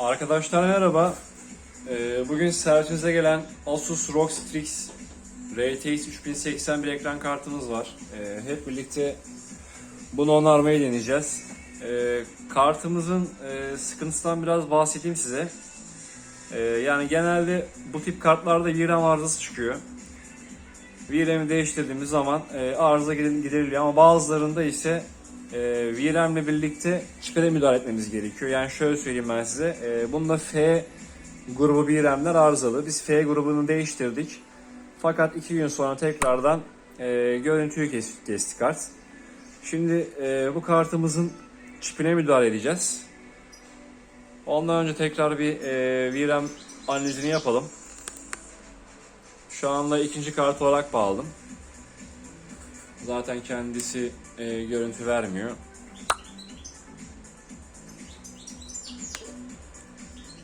Arkadaşlar merhaba. Ee, bugün servise gelen Asus ROG Strix RTX 3080 bir ekran kartımız var. Ee, hep birlikte bunu onarmayı deneyeceğiz. Ee, kartımızın e, sıkıntısından biraz bahsedeyim size. Yani genelde bu tip kartlarda VRAM arızası çıkıyor. VRAM'i değiştirdiğimiz zaman e, arıza gider- gideriliyor ama bazılarında ise e, VRAM ile birlikte çipere müdahale etmemiz gerekiyor. Yani şöyle söyleyeyim ben size. E, bunda F grubu VRAM'ler arızalı. Biz F grubunu değiştirdik. Fakat iki gün sonra tekrardan e, görüntüyü kes, kesti kart. Şimdi e, bu kartımızın çipine müdahale edeceğiz. Ondan önce tekrar bir e, VRAM analizini yapalım. Şu anda ikinci kart olarak bağladım. Zaten kendisi e, görüntü vermiyor.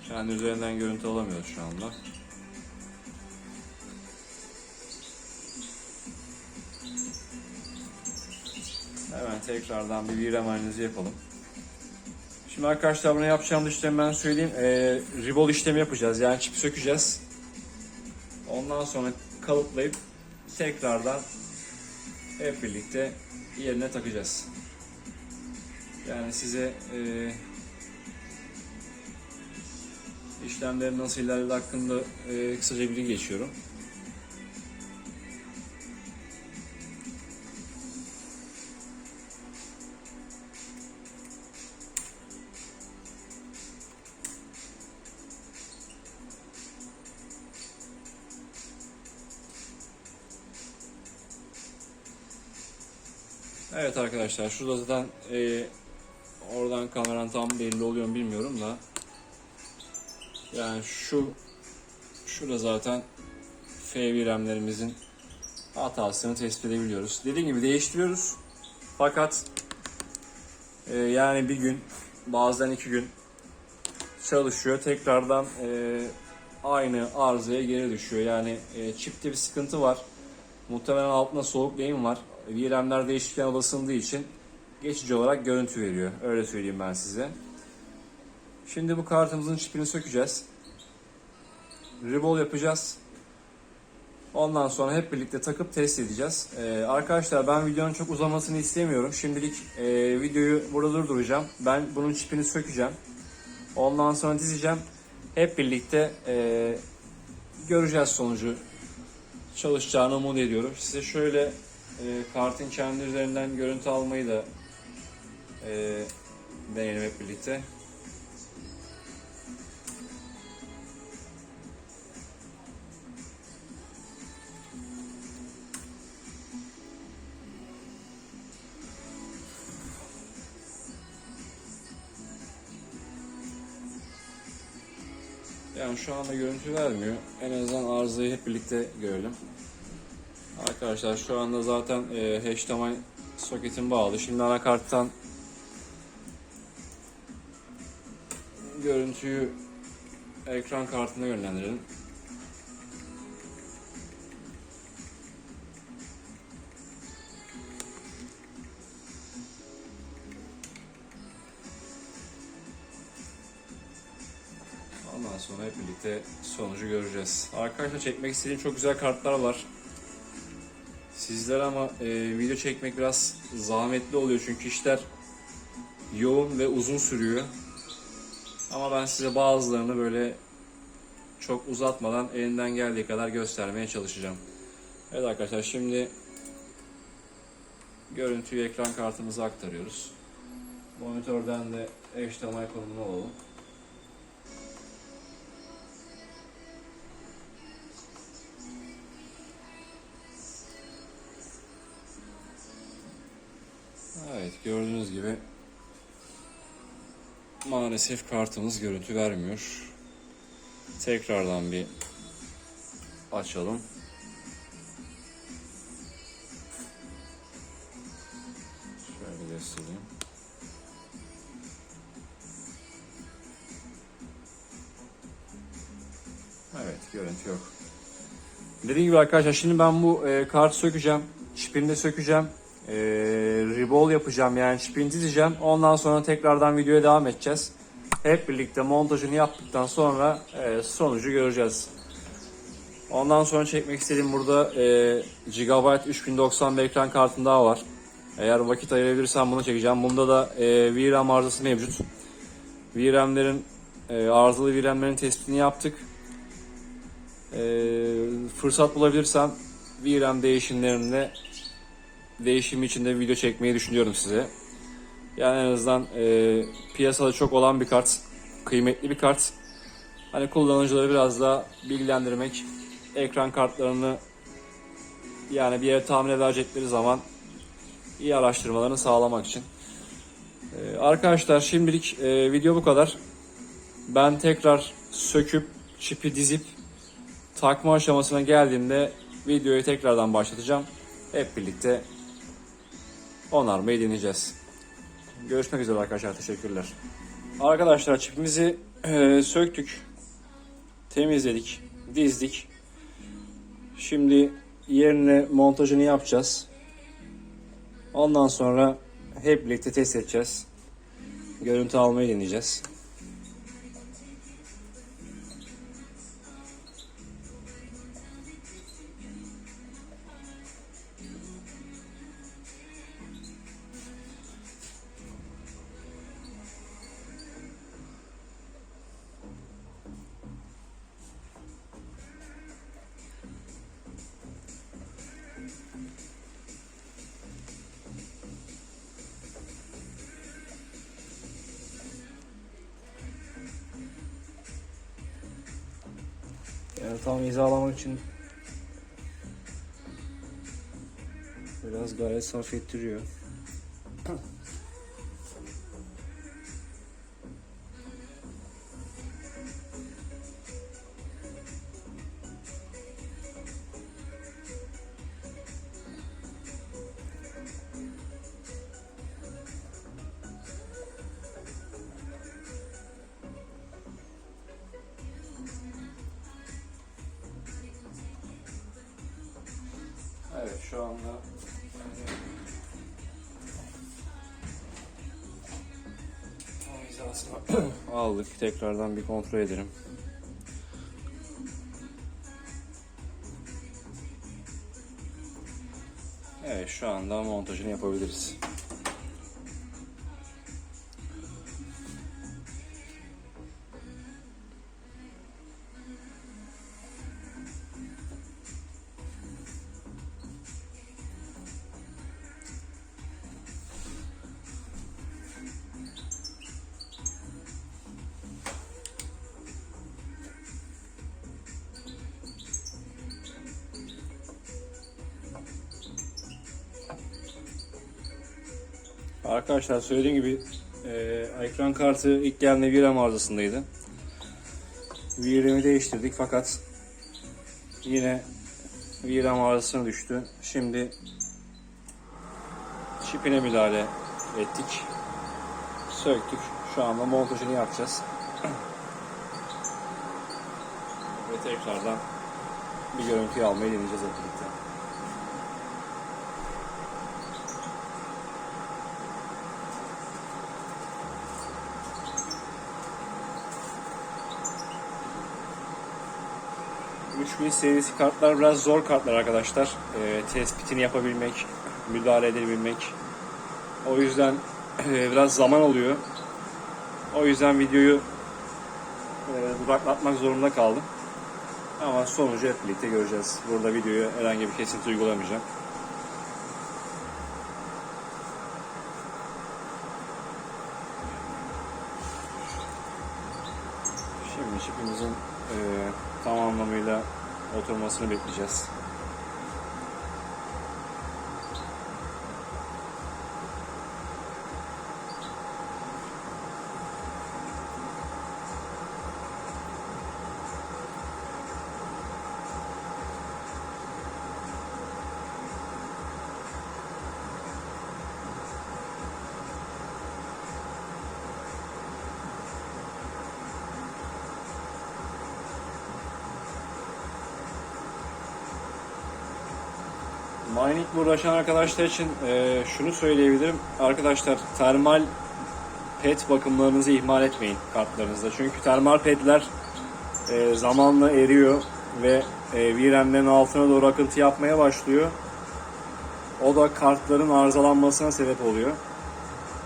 Kendi üzerinden görüntü alamıyoruz şu anda. Hemen tekrardan bir VRAM analizi yapalım. Şimdi arkadaşlar bunu yapacağımız işlemi ben söyleyeyim. E, Ribol işlemi yapacağız. Yani çip sökeceğiz. Ondan sonra kalıplayıp tekrardan hep birlikte yerine takacağız. Yani size e, işlemlerin nasıl ilerlediği hakkında e, kısaca bilgi geçiyorum. Evet arkadaşlar şurada zaten e, oradan kameran tam belli oluyor bilmiyorum da yani şu şurada zaten FVRAM'lerimizin hatasını tespit edebiliyoruz. Dediğim gibi değiştiriyoruz. Fakat e, yani bir gün bazen iki gün çalışıyor. Tekrardan e, aynı arızaya geri düşüyor. Yani e, çipte bir sıkıntı var. Muhtemelen altında soğuk lehim var. VRAM'ler değişken ısındığı için geçici olarak görüntü veriyor. Öyle söyleyeyim ben size. Şimdi bu kartımızın çipini sökeceğiz. Ribol yapacağız. Ondan sonra hep birlikte takıp test edeceğiz. Ee, arkadaşlar ben videonun çok uzamasını istemiyorum. Şimdilik e, videoyu burada durduracağım. Ben bunun çipini sökeceğim. Ondan sonra dizeceğim. Hep birlikte e, göreceğiz sonucu çalışacağını umut ediyorum. Size şöyle e, kartın kendi üzerinden görüntü almayı da e, deneyelim hep birlikte. Yani şu anda görüntü vermiyor. En azından arızayı hep birlikte görelim. Arkadaşlar şu anda zaten e, HDMI soketim bağlı. Şimdi anakarttan görüntüyü ekran kartına yönlendirelim. Ondan sonra hep birlikte sonucu göreceğiz. Arkadaşlar çekmek istediğim çok güzel kartlar var. Sizler ama e, video çekmek biraz zahmetli oluyor çünkü işler yoğun ve uzun sürüyor. Ama ben size bazılarını böyle çok uzatmadan elinden geldiği kadar göstermeye çalışacağım. Evet arkadaşlar şimdi görüntüyü ekran kartımıza aktarıyoruz. Monitörden de HDMI konumunu alalım. Gördüğünüz gibi maalesef kartımız görüntü vermiyor. Tekrardan bir açalım. Şöyle göstereyim. Evet görüntü yok. Dediğim gibi arkadaşlar şimdi ben bu e, kartı sökeceğim. Çipini de sökeceğim. E, ribol yapacağım yani çipini dizeceğim. Ondan sonra tekrardan videoya devam edeceğiz. hep birlikte montajını yaptıktan sonra e, sonucu göreceğiz. Ondan sonra çekmek istediğim burada e, Gigabyte 3090 bir ekran kartım daha var. Eğer vakit ayırabilirsem bunu çekeceğim. Bunda da e, VRAM arızası mevcut. VRAM'lerin e, arızalı VRAM'lerin tespitini yaptık. E, fırsat bulabilirsem VRAM değişimlerinde değişimi içinde video çekmeyi düşünüyorum size. Yani en azından e, piyasada çok olan bir kart, kıymetli bir kart. Hani kullanıcıları biraz daha bilgilendirmek, ekran kartlarını yani bir yere tahmin verecekleri zaman iyi araştırmalarını sağlamak için. Ee, arkadaşlar şimdilik e, video bu kadar. Ben tekrar söküp çipi dizip takma aşamasına geldiğimde videoyu tekrardan başlatacağım. Hep birlikte onarmayı deneyeceğiz. Görüşmek üzere arkadaşlar. Teşekkürler. Arkadaşlar çipimizi e, söktük. Temizledik. Dizdik. Şimdi yerine montajını yapacağız. Ondan sonra hep birlikte test edeceğiz. Görüntü almayı deneyeceğiz. Yani tam hizalamak için biraz gayret sarf ettiriyor. aldık. Tekrardan bir kontrol edelim. Evet şu anda montajını yapabiliriz. Arkadaşlar söylediğim gibi e, ekran kartı ilk geldiğinde VRAM arızasındaydı. VRAM'i değiştirdik fakat yine VRAM arızasına düştü. Şimdi çipine müdahale ettik. Söktük. Şu anda montajını yapacağız. Ve tekrardan bir görüntüyü almayı deneyeceğiz hep birlikte. ...3000 serisi kartlar biraz zor kartlar arkadaşlar. Ee, tespitini yapabilmek, müdahale edebilmek. O yüzden e, biraz zaman alıyor. O yüzden videoyu e, duraklatmak zorunda kaldım. Ama sonucu hep birlikte göreceğiz. Burada videoyu herhangi bir kesinti uygulamayacağım. Şimdi çipimizin e, tam anlamıyla oturmasını bekleyeceğiz. Mining'le uğraşan arkadaşlar için e, şunu söyleyebilirim. Arkadaşlar termal pet bakımlarınızı ihmal etmeyin kartlarınızda. Çünkü termal petler e, zamanla eriyor ve e, VRAM'lerin altına doğru akıntı yapmaya başlıyor. O da kartların arızalanmasına sebep oluyor.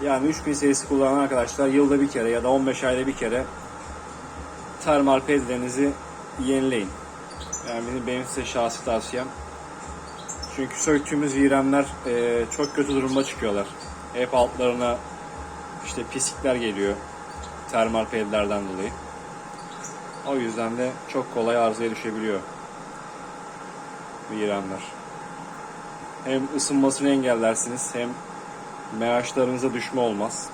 Yani 3000 serisi kullanan arkadaşlar yılda bir kere ya da 15 ayda bir kere termal pedlerinizi yenileyin. Yani benim, size şahsi tavsiyem. Çünkü söktüğümüz VRAM'ler e, çok kötü durumda çıkıyorlar. Hep altlarına işte pislikler geliyor termal pedlerden dolayı. O yüzden de çok kolay arızaya düşebiliyor VRAM'ler. Hem ısınmasını engellersiniz hem MH'larınıza düşme olmaz.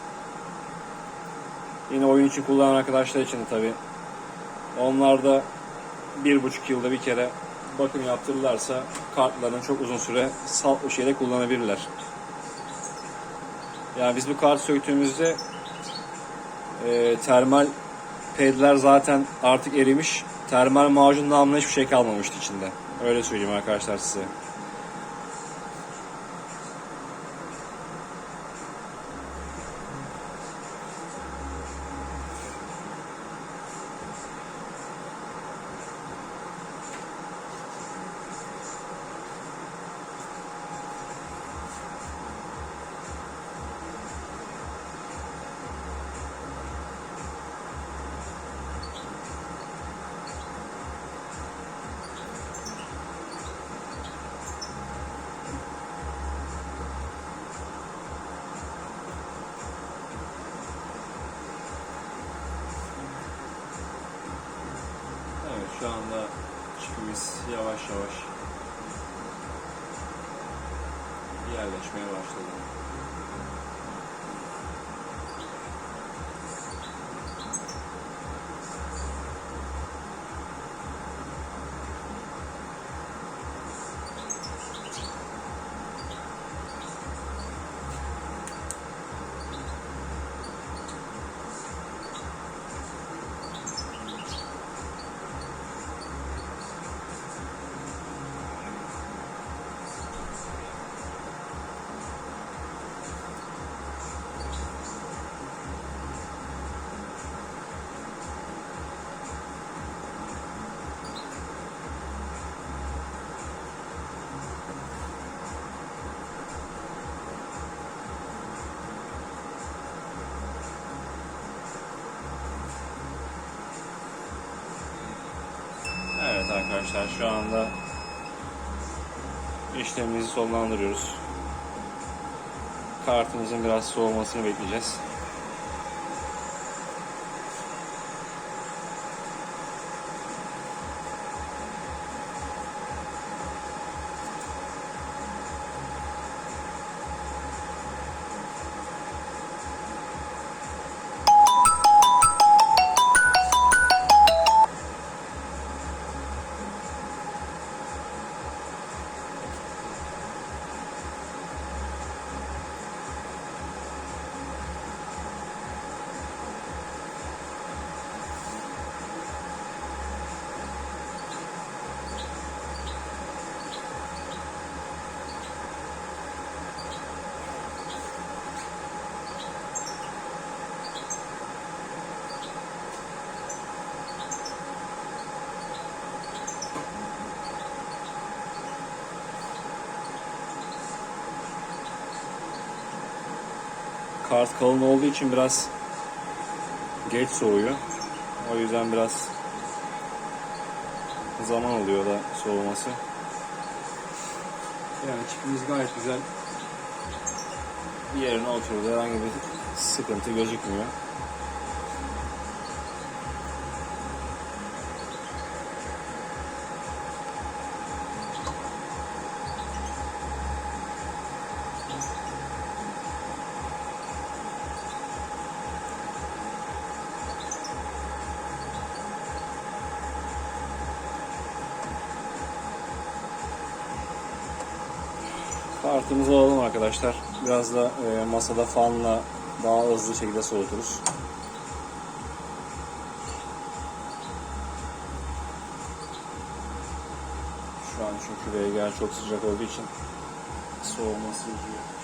Yine oyun için kullanan arkadaşlar için de tabi onlar da bir buçuk yılda bir kere bakım yaptırırlarsa kartlarını çok uzun süre salt bir şeyde kullanabilirler. Yani biz bu kart söktüğümüzde e, termal pedler zaten artık erimiş. Termal macun namına hiçbir şey kalmamıştı içinde. Öyle söyleyeyim arkadaşlar size. Yerleşmeye başladı. Arkadaşlar şu anda işlemimizi sonlandırıyoruz. Kartımızın biraz soğumasını bekleyeceğiz. Kart kalın olduğu için biraz geç soğuyor. O yüzden biraz zaman alıyor da soğuması. Yani çipimiz gayet güzel yerine oturdu. Herhangi bir sıkıntı gözükmüyor. Kartımızı alalım arkadaşlar. Biraz da e, masada fanla daha hızlı şekilde soğuturuz. Şu an çünkü VGR çok sıcak olduğu için soğuması uzuyor.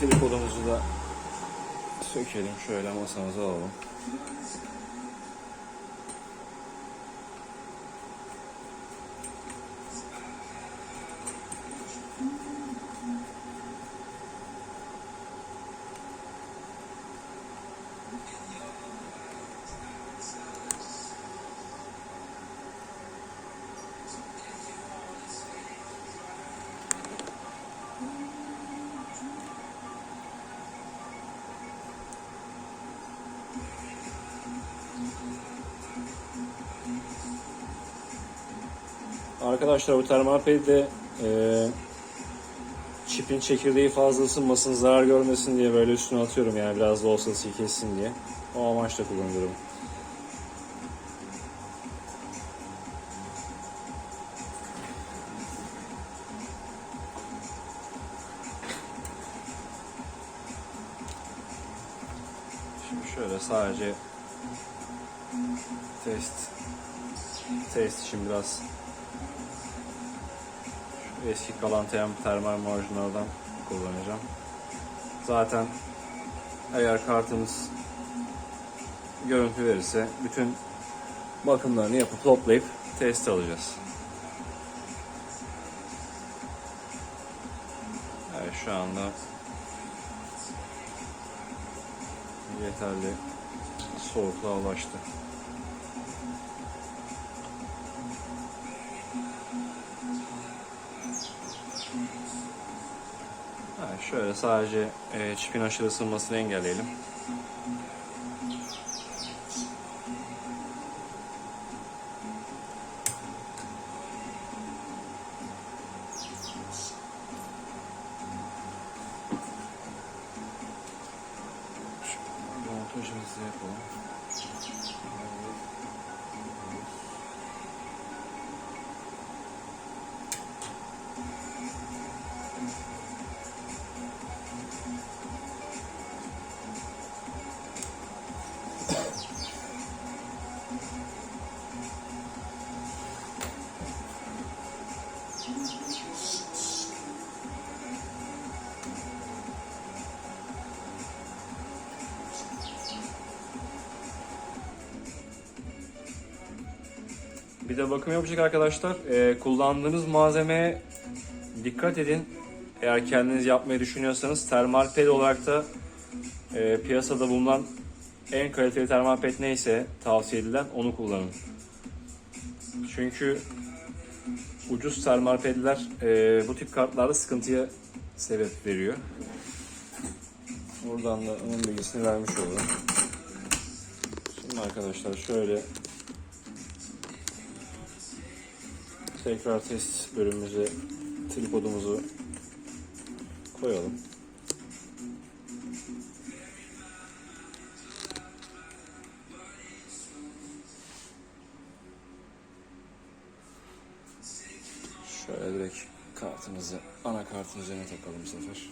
Tripodumuzu da sökelim. Şöyle masamıza alalım. Arkadaşlar bu termal pedde e, çipin çekirdeği fazla ısınmasın, zarar görmesin diye böyle üstüne atıyorum yani biraz da olsa ısıyı kessin diye. O amaçla kullanıyorum. Şimdi şöyle sadece test test için biraz eski kalan termal marjinaldan kullanacağım. Zaten eğer kartımız görüntü verirse bütün bakımlarını yapıp toplayıp test alacağız. Evet şu anda yeterli soğukluğa ulaştı. Şöyle sadece e, çipin aşırı ısınmasını engelleyelim. Montajımızı yapalım. Bir de bakım yapacak arkadaşlar. Ee, kullandığınız malzemeye dikkat edin. Eğer kendiniz yapmayı düşünüyorsanız termal ped olarak da e, piyasada bulunan en kaliteli termal ped neyse tavsiye edilen onu kullanın. Çünkü ucuz termal pedler e, bu tip kartlarda sıkıntıya sebep veriyor. Buradan da onun bilgisini vermiş olalım. Şimdi arkadaşlar şöyle tekrar test bölümümüze tripodumuzu koyalım. Şöyle direkt kartımızı ana kartın üzerine takalım bu sefer.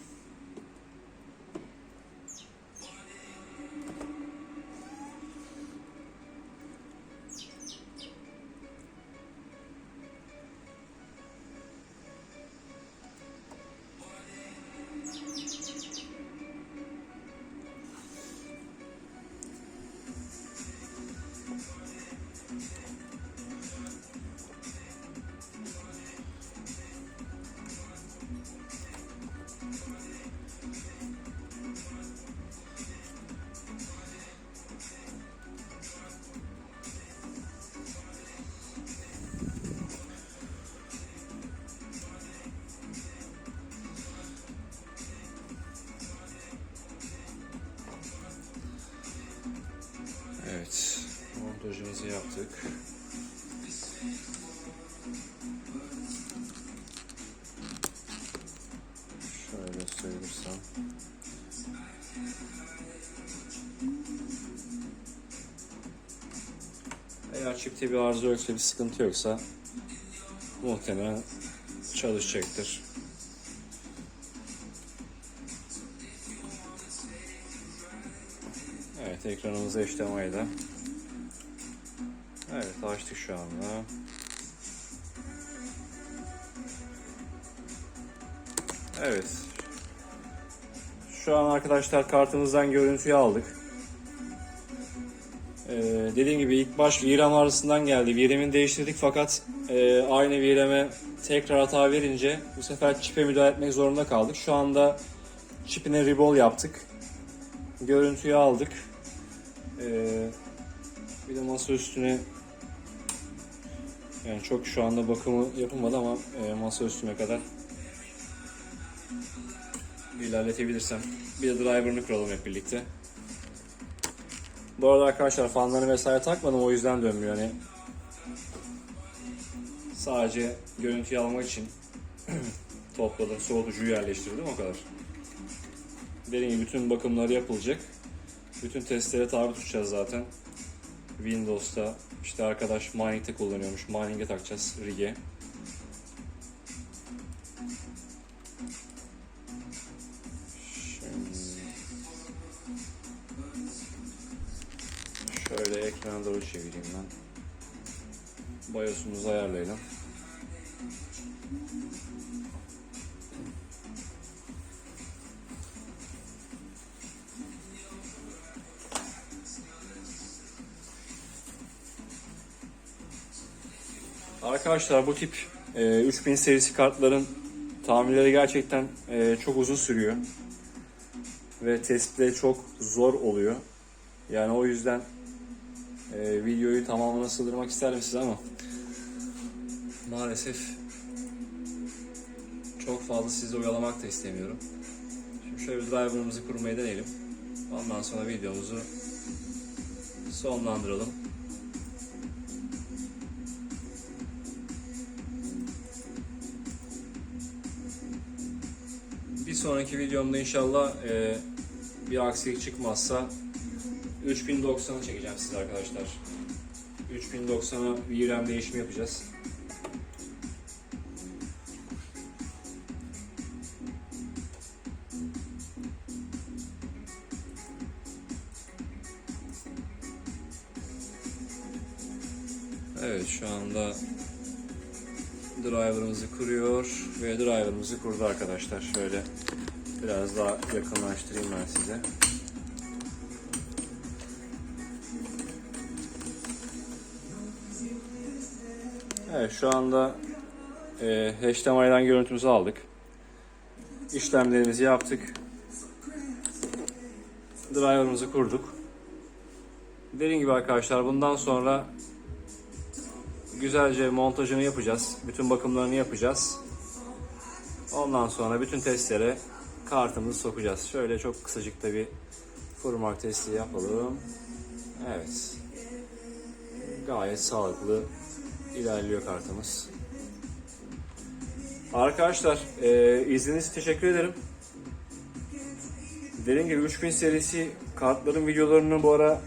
Montajımızı yaptık. Şöyle söylesem. Eğer çipte bir arıza yoksa, bir sıkıntı yoksa muhtemelen çalışacaktır. Evet. Evet açtık şu anda. Evet. Şu an arkadaşlar kartımızdan görüntüyü aldık. Ee, dediğim gibi ilk baş VRAM arasından geldi. VRAM'ini değiştirdik fakat e, aynı VRAM'e tekrar hata verince bu sefer çipe müdahale etmek zorunda kaldık. Şu anda çipine rebol yaptık. Görüntüyü aldık. Ee, bir de masa üstüne yani çok şu anda bakımı yapılmadı ama e, masa üstüne kadar ilerletebilirsem. Bir de driver'ını kuralım hep birlikte. Bu arada arkadaşlar fanlarını vesaire takmadım o yüzden dönmüyor hani. Sadece görüntüyü almak için topladım, soğutucuyu yerleştirdim o kadar. Dediğim gibi bütün bakımları yapılacak. Bütün testlere tabi tutacağız zaten. Windows'ta işte arkadaş mining'de kullanıyormuş. Mining'e takacağız rig'e. Şöyle ekrana doğru çevireyim ben. BIOS'umuzu ayarlayalım. Arkadaşlar bu tip e, 3000 serisi kartların tamirleri gerçekten e, çok uzun sürüyor. Ve tespitleri çok zor oluyor. Yani o yüzden e, videoyu tamamına sığdırmak isterdim size ama maalesef çok fazla sizi oyalamak da istemiyorum. Şimdi şöyle bir driver'ımızı kurmayı deneyelim. Ondan sonra videomuzu sonlandıralım. Sonraki videomda inşallah e, bir aksilik çıkmazsa 3090'ı çekeceğim size arkadaşlar. 3090'a VRAM değişimi yapacağız. Evet şu anda driver'ımızı kuruyor ve driver'ımızı kurdu arkadaşlar. Şöyle biraz daha yakınlaştırayım ben size. Evet şu anda e, HDMI'den görüntümüzü aldık. İşlemlerimizi yaptık. Driver'ımızı kurduk. Dediğim gibi arkadaşlar bundan sonra güzelce montajını yapacağız. Bütün bakımlarını yapacağız. Ondan sonra bütün testlere kartımızı sokacağız. Şöyle çok kısacık da bir fırmark testi yapalım. Evet. Gayet sağlıklı ilerliyor kartımız. Arkadaşlar e, için teşekkür ederim. Dediğim gibi 3000 serisi kartların videolarını bu ara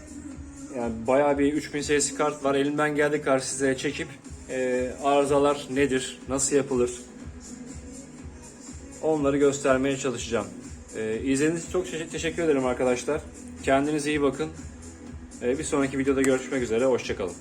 yani bayağı bir 3000 serisi kart var. Elimden geldiği kadar size çekip e, arızalar nedir, nasıl yapılır onları göstermeye çalışacağım. E, izlediğiniz için çok teşe- teşekkür ederim arkadaşlar. Kendinize iyi bakın. E, bir sonraki videoda görüşmek üzere. Hoşçakalın.